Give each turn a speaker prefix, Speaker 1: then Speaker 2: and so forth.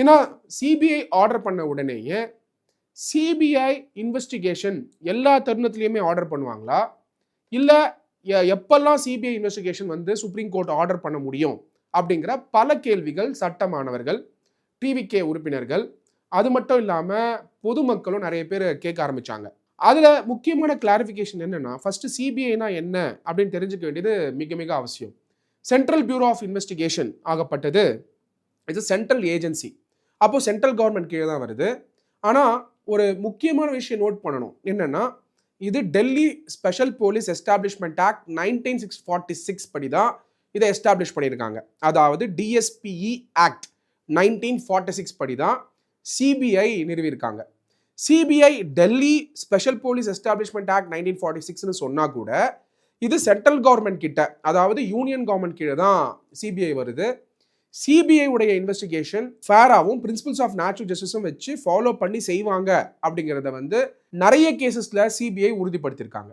Speaker 1: ஏன்னா CBI order பண்ண உடனேயே சிபிஐ இன்வெஸ்டிகேஷன் எல்லா தருணத்துலையுமே ஆர்டர் பண்ணுவாங்களா? இல்லை எப்பெல்லாம் சிபிஐ இன்வெஸ்டிகேஷன் வந்து சுப்ரீம் கோர்ட் ஆர்டர் பண்ண முடியும் அப்படிங்கிற பல கேள்விகள் சட்டமானவர்கள் டிவிகே உறுப்பினர்கள் அது மட்டும் இல்லாமல் பொதுமக்களும் நிறைய பேர் கேட்க ஆரம்பிச்சாங்க. அதில் முக்கியமான கிளாரிஃபிகேஷன் என்னென்னா ஃபஸ்ட்டு சிபிஐனா என்ன அப்படின்னு தெரிஞ்சுக்க வேண்டியது மிக மிக அவசியம். சென்ட்ரல் பியூரோ ஆஃப் இன்வெஸ்டிகேஷன் ஆகப்பட்டது. இட்ஸ் சென்ட்ரல் ஏஜென்சி அப்போ சென்ட்ரல் கவர்மெண்ட் கீழே தான் வருது. ஆனால் ஒரு முக்கியமான விஷயம் நோட் பண்ணணும். என்னென்னா இது Delhi Special Police Establishment Act nineteen six forty six படி தான் இதை எஸ்டாப்ளிஷ் பண்ணியிருக்காங்க. அதாவது DSPE Act nineteen forty six படி தான் CBI நிறுவியிருக்காங்க. CBI Delhi Special Police Establishment Act nineteen forty சிக்ஸ்னு சொன்னால் கூட இது சென்ட்ரல் கவர்மெண்ட் கிட்ட அதாவது யூனியன் கவர்மெண்ட் கீழே தான் சிபிஐ வருது. சிபிஐ உடைய இன்வெஸ்டிகேஷன் ஃபேராகவும் பிரின்சிபல்ஸ் ஆஃப் நேச்சுரல் ஜஸ்டிஸும் வச்சு ஃபாலோ பண்ணி செய்வாங்க அப்படிங்கிறத வந்து நிறைய கேசஸில் சிபிஐ உறுதிப்படுத்தியிருக்காங்க.